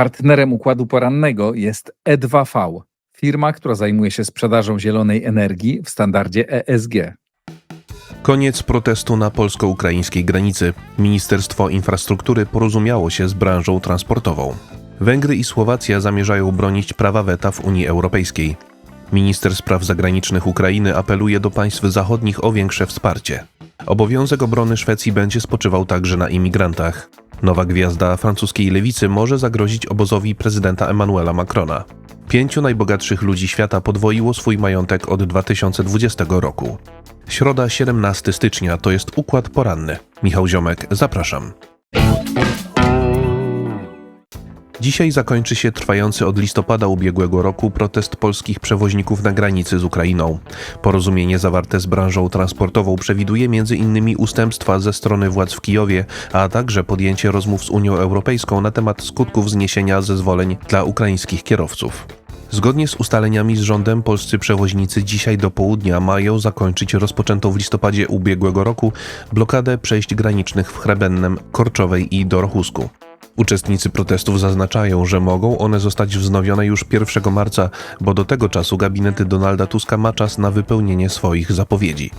Partnerem układu porannego jest E2V, firma, która zajmuje się sprzedażą zielonej energii w standardzie ESG. Koniec protestu na polsko-ukraińskiej granicy. Ministerstwo Infrastruktury porozumiało się z branżą transportową. Węgry i Słowacja zamierzają bronić prawa weta w Unii Europejskiej. Minister spraw zagranicznych Ukrainy apeluje do państw zachodnich o większe wsparcie. Obowiązek obrony Szwecji będzie spoczywał także na imigrantach. Nowa gwiazda francuskiej lewicy może zagrozić obozowi prezydenta Emmanuela Macrona. Pięciu najbogatszych ludzi świata podwoiło swój majątek od 2020 roku. Środa 17 stycznia to jest układ poranny. Michał Ziomek, zapraszam. Dzisiaj zakończy się trwający od listopada ubiegłego roku protest polskich przewoźników na granicy z Ukrainą. Porozumienie zawarte z branżą transportową przewiduje m.in. ustępstwa ze strony władz w Kijowie, a także podjęcie rozmów z Unią Europejską na temat skutków zniesienia zezwoleń dla ukraińskich kierowców. Zgodnie z ustaleniami z rządem polscy przewoźnicy dzisiaj do południa mają zakończyć rozpoczętą w listopadzie ubiegłego roku blokadę przejść granicznych w Chrebennem, Korczowej i Dorochusku. Uczestnicy protestów zaznaczają, że mogą one zostać wznowione już 1 marca, bo do tego czasu gabinet Donalda Tuska ma czas na wypełnienie swoich zapowiedzi.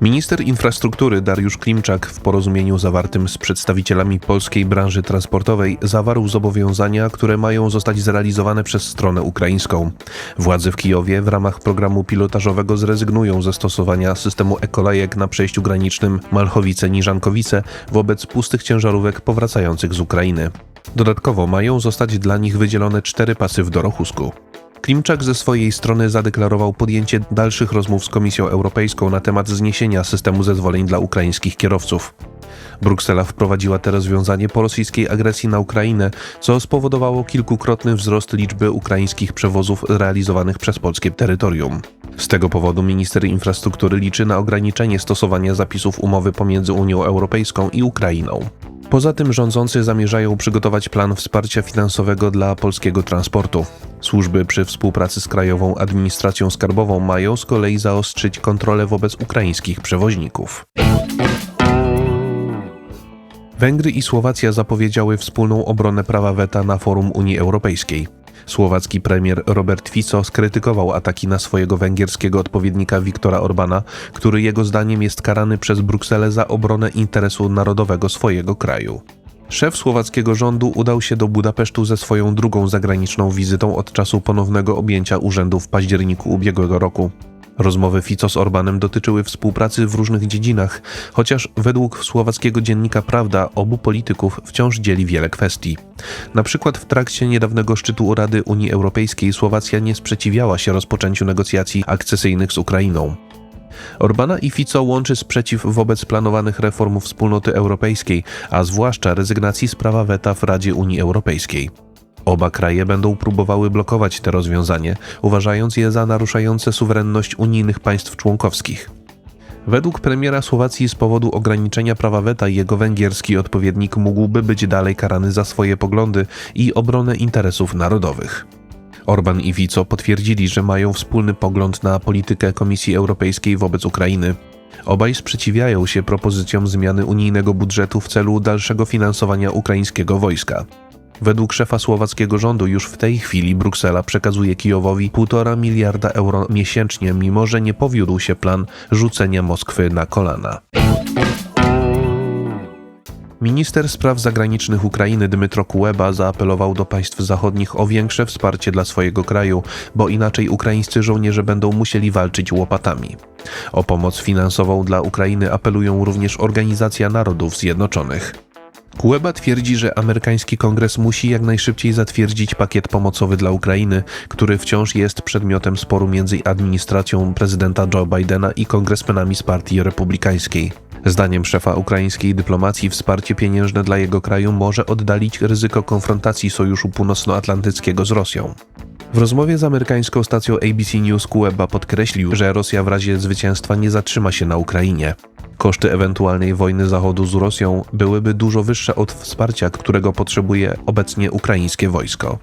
Minister infrastruktury Dariusz Klimczak w porozumieniu zawartym z przedstawicielami polskiej branży transportowej zawarł zobowiązania, które mają zostać zrealizowane przez stronę ukraińską. Władze w Kijowie w ramach programu pilotażowego zrezygnują ze stosowania systemu ekolejek na przejściu granicznym Malchowice-Niżankowice wobec pustych ciężarówek powracających z Ukrainy. Dodatkowo mają zostać dla nich wydzielone cztery pasy w Dorochusku. Klimczak ze swojej strony zadeklarował podjęcie dalszych rozmów z Komisją Europejską na temat zniesienia systemu zezwoleń dla ukraińskich kierowców. Bruksela wprowadziła te rozwiązanie po rosyjskiej agresji na Ukrainę, co spowodowało kilkukrotny wzrost liczby ukraińskich przewozów realizowanych przez polskie terytorium. Z tego powodu minister infrastruktury liczy na ograniczenie stosowania zapisów umowy pomiędzy Unią Europejską i Ukrainą. Poza tym rządzący zamierzają przygotować plan wsparcia finansowego dla polskiego transportu. Służby przy współpracy z Krajową Administracją Skarbową mają z kolei zaostrzyć kontrolę wobec ukraińskich przewoźników. Węgry i Słowacja zapowiedziały wspólną obronę prawa weta na forum Unii Europejskiej. Słowacki premier Robert Fico skrytykował ataki na swojego węgierskiego odpowiednika Viktora Orbana, który jego zdaniem jest karany przez Brukselę za obronę interesu narodowego swojego kraju. Szef słowackiego rządu udał się do Budapesztu ze swoją drugą zagraniczną wizytą od czasu ponownego objęcia urzędu w październiku ubiegłego roku. Rozmowy Fico z Orbanem dotyczyły współpracy w różnych dziedzinach, chociaż według słowackiego dziennika Prawda obu polityków wciąż dzieli wiele kwestii. Na przykład w trakcie niedawnego szczytu Rady Unii Europejskiej Słowacja nie sprzeciwiała się rozpoczęciu negocjacji akcesyjnych z Ukrainą. Orbana i Fico łączy sprzeciw wobec planowanych reform wspólnoty europejskiej, a zwłaszcza rezygnacji z prawa weta w Radzie Unii Europejskiej. Oba kraje będą próbowały blokować te rozwiązanie, uważając je za naruszające suwerenność unijnych państw członkowskich. Według premiera Słowacji z powodu ograniczenia prawa weta jego węgierski odpowiednik mógłby być dalej karany za swoje poglądy i obronę interesów narodowych. Orban i Fico potwierdzili, że mają wspólny pogląd na politykę Komisji Europejskiej wobec Ukrainy. Obaj sprzeciwiają się propozycjom zmiany unijnego budżetu w celu dalszego finansowania ukraińskiego wojska. Według szefa słowackiego rządu już w tej chwili Bruksela przekazuje Kijowowi 1,5 miliarda euro miesięcznie, mimo że nie powiódł się plan rzucenia Moskwy na kolana. Minister spraw zagranicznych Ukrainy Dmytro Kuleba zaapelował do państw zachodnich o większe wsparcie dla swojego kraju, bo inaczej ukraińscy żołnierze będą musieli walczyć łopatami. O pomoc finansową dla Ukrainy apelują również Organizacja Narodów Zjednoczonych. Kuleba twierdzi, że amerykański kongres musi jak najszybciej zatwierdzić pakiet pomocowy dla Ukrainy, który wciąż jest przedmiotem sporu między administracją prezydenta Joe Bidena i kongresmenami z partii republikańskiej. Zdaniem szefa ukraińskiej dyplomacji wsparcie pieniężne dla jego kraju może oddalić ryzyko konfrontacji Sojuszu Północnoatlantyckiego z Rosją. W rozmowie z amerykańską stacją ABC News Kuleba podkreślił, że Rosja w razie zwycięstwa nie zatrzyma się na Ukrainie. Koszty ewentualnej wojny Zachodu z Rosją byłyby dużo wyższe od wsparcia, którego potrzebuje obecnie ukraińskie wojsko.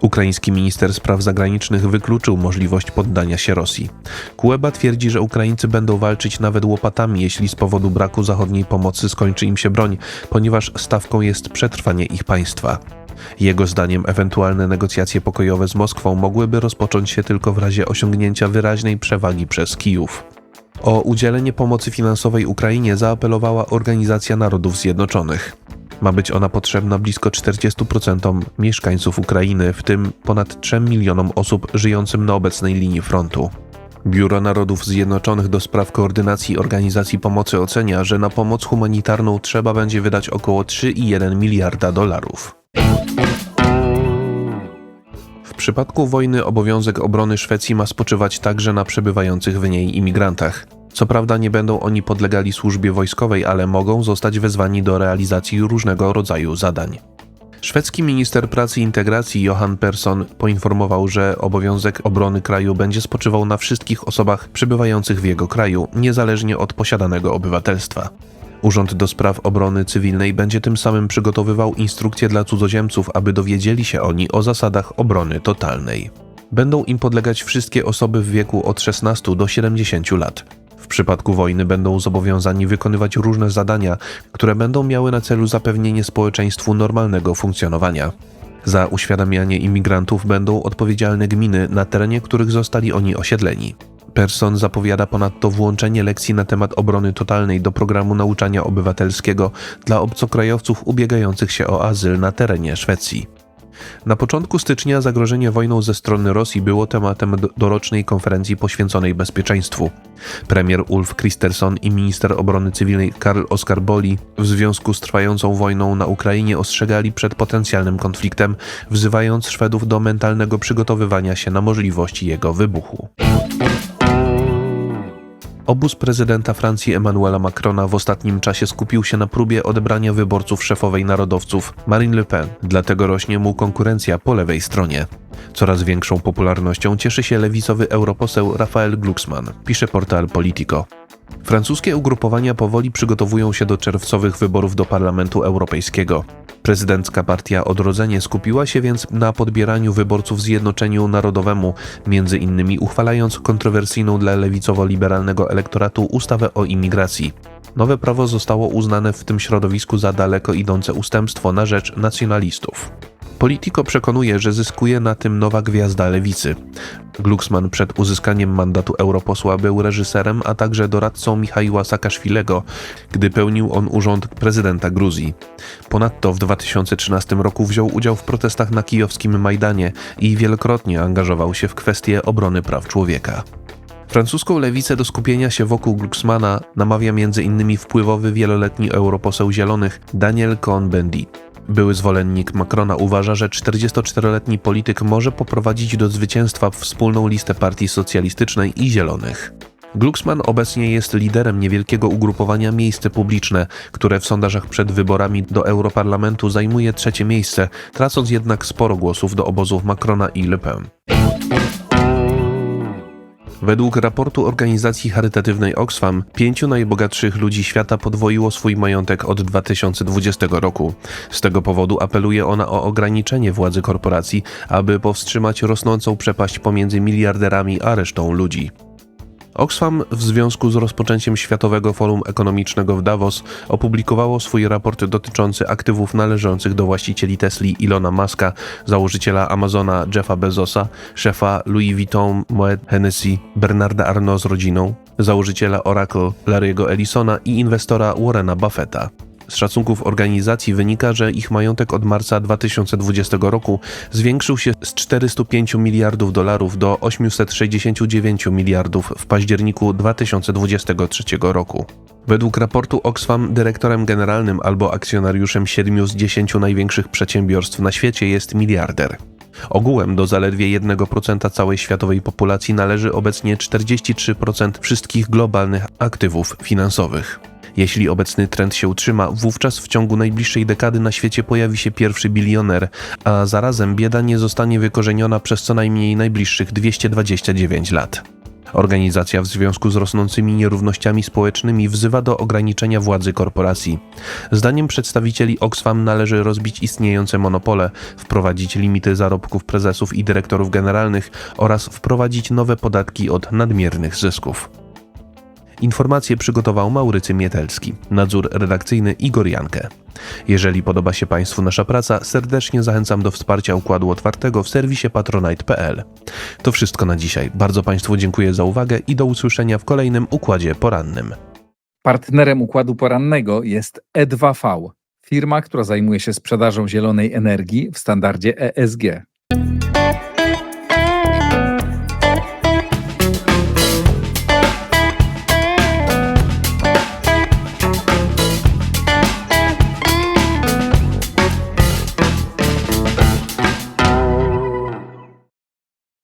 Ukraiński minister spraw zagranicznych wykluczył możliwość poddania się Rosji. Kuleba twierdzi, że Ukraińcy będą walczyć nawet łopatami, jeśli z powodu braku zachodniej pomocy skończy im się broń, ponieważ stawką jest przetrwanie ich państwa. Jego zdaniem ewentualne negocjacje pokojowe z Moskwą mogłyby rozpocząć się tylko w razie osiągnięcia wyraźnej przewagi przez Kijów. O udzielenie pomocy finansowej Ukrainie zaapelowała Organizacja Narodów Zjednoczonych. Ma być ona potrzebna blisko 40% mieszkańców Ukrainy, w tym ponad 3 milionom osób żyjącym na obecnej linii frontu. Biuro Narodów Zjednoczonych do spraw koordynacji organizacji pomocy ocenia, że na pomoc humanitarną trzeba będzie wydać około 3,1 miliarda dolarów. W przypadku wojny obowiązek obrony Szwecji ma spoczywać także na przebywających w niej imigrantach. Co prawda nie będą oni podlegali służbie wojskowej, ale mogą zostać wezwani do realizacji różnego rodzaju zadań. Szwedzki minister pracy i integracji Johan Persson poinformował, że obowiązek obrony kraju będzie spoczywał na wszystkich osobach przebywających w jego kraju, niezależnie od posiadanego obywatelstwa. Urząd do Spraw Obrony Cywilnej będzie tym samym przygotowywał instrukcje dla cudzoziemców, aby dowiedzieli się oni o zasadach obrony totalnej. Będą im podlegać wszystkie osoby w wieku od 16 do 70 lat. W przypadku wojny będą zobowiązani wykonywać różne zadania, które będą miały na celu zapewnienie społeczeństwu normalnego funkcjonowania. Za uświadamianie imigrantów będą odpowiedzialne gminy, na terenie których zostali oni osiedleni. Person zapowiada ponadto włączenie lekcji na temat obrony totalnej do programu nauczania obywatelskiego dla obcokrajowców ubiegających się o azyl na terenie Szwecji. Na początku stycznia zagrożenie wojną ze strony Rosji było tematem do- dorocznej konferencji poświęconej bezpieczeństwu. Premier Ulf Kristersson i minister obrony cywilnej Karl Oskar Boli w związku z trwającą wojną na Ukrainie ostrzegali przed potencjalnym konfliktem, wzywając Szwedów do mentalnego przygotowywania się na możliwość jego wybuchu. Obóz prezydenta Francji Emmanuela Macrona w ostatnim czasie skupił się na próbie odebrania wyborców szefowej narodowców Marine Le Pen, dlatego rośnie mu konkurencja po lewej stronie. Coraz większą popularnością cieszy się lewicowy europoseł Rafael Glucksmann, pisze portal Politico. Francuskie ugrupowania powoli przygotowują się do czerwcowych wyborów do Parlamentu Europejskiego. Prezydencka partia Odrodzenie skupiła się więc na podbieraniu wyborców Zjednoczeniu Narodowemu, między innymi uchwalając kontrowersyjną dla lewicowo-liberalnego elektoratu ustawę o imigracji. Nowe prawo zostało uznane w tym środowisku za daleko idące ustępstwo na rzecz nacjonalistów. Politico przekonuje, że zyskuje na tym nowa gwiazda lewicy. Glucksmann przed uzyskaniem mandatu europosła był reżyserem, a także doradcą Michaiła Saakaszwilego, gdy pełnił on urząd prezydenta Gruzji. Ponadto w 2013 roku wziął udział w protestach na kijowskim Majdanie i wielokrotnie angażował się w kwestie obrony praw człowieka. Francuską lewicę do skupienia się wokół Glucksmana namawia m.in. wpływowy wieloletni europoseł Zielonych Daniel Cohn-Bendit. Były zwolennik Macrona uważa, że 44-letni polityk może poprowadzić do zwycięstwa wspólną listę partii socjalistycznej i zielonych. Glucksmann obecnie jest liderem niewielkiego ugrupowania Miejsce Publiczne, które w sondażach przed wyborami do Europarlamentu zajmuje trzecie miejsce, tracąc jednak sporo głosów do obozów Macrona i Le Pen. Według raportu organizacji charytatywnej Oxfam, pięciu najbogatszych ludzi świata podwoiło swój majątek od 2020 roku. Z tego powodu apeluje ona o ograniczenie władzy korporacji, aby powstrzymać rosnącą przepaść pomiędzy miliarderami a resztą ludzi. Oxfam w związku z rozpoczęciem Światowego Forum Ekonomicznego w Davos opublikowało swój raport dotyczący aktywów należących do właścicieli Tesli Ilona Muska, założyciela Amazona Jeffa Bezosa, szefa Louis Vuitton Moet Hennessy Bernarda Arnault z rodziną, założyciela Oracle Larry'ego Ellisona i inwestora Warrena Buffetta. Z szacunków organizacji wynika, że ich majątek od marca 2020 roku zwiększył się z 405 miliardów dolarów do 869 miliardów w październiku 2023 roku. Według raportu Oxfam dyrektorem generalnym albo akcjonariuszem 7 z 10 największych przedsiębiorstw na świecie jest miliarder. Ogółem do zaledwie 1% całej światowej populacji należy obecnie 43% wszystkich globalnych aktywów finansowych. Jeśli obecny trend się utrzyma, wówczas w ciągu najbliższej dekady na świecie pojawi się pierwszy bilioner, a zarazem bieda nie zostanie wykorzeniona przez co najmniej najbliższych 229 lat. Organizacja w związku z rosnącymi nierównościami społecznymi wzywa do ograniczenia władzy korporacji. Zdaniem przedstawicieli Oxfam należy rozbić istniejące monopole, wprowadzić limity zarobków prezesów i dyrektorów generalnych oraz wprowadzić nowe podatki od nadmiernych zysków. Informacje przygotował Maurycy Mietelski, nadzór redakcyjny Igor Jankę. Jeżeli podoba się Państwu nasza praca, serdecznie zachęcam do wsparcia Układu Otwartego w serwisie patronite.pl. To wszystko na dzisiaj. Bardzo Państwu dziękuję za uwagę i do usłyszenia w kolejnym Układzie Porannym. Partnerem układu porannego jest E2V, firma, która zajmuje się sprzedażą zielonej energii w standardzie ESG.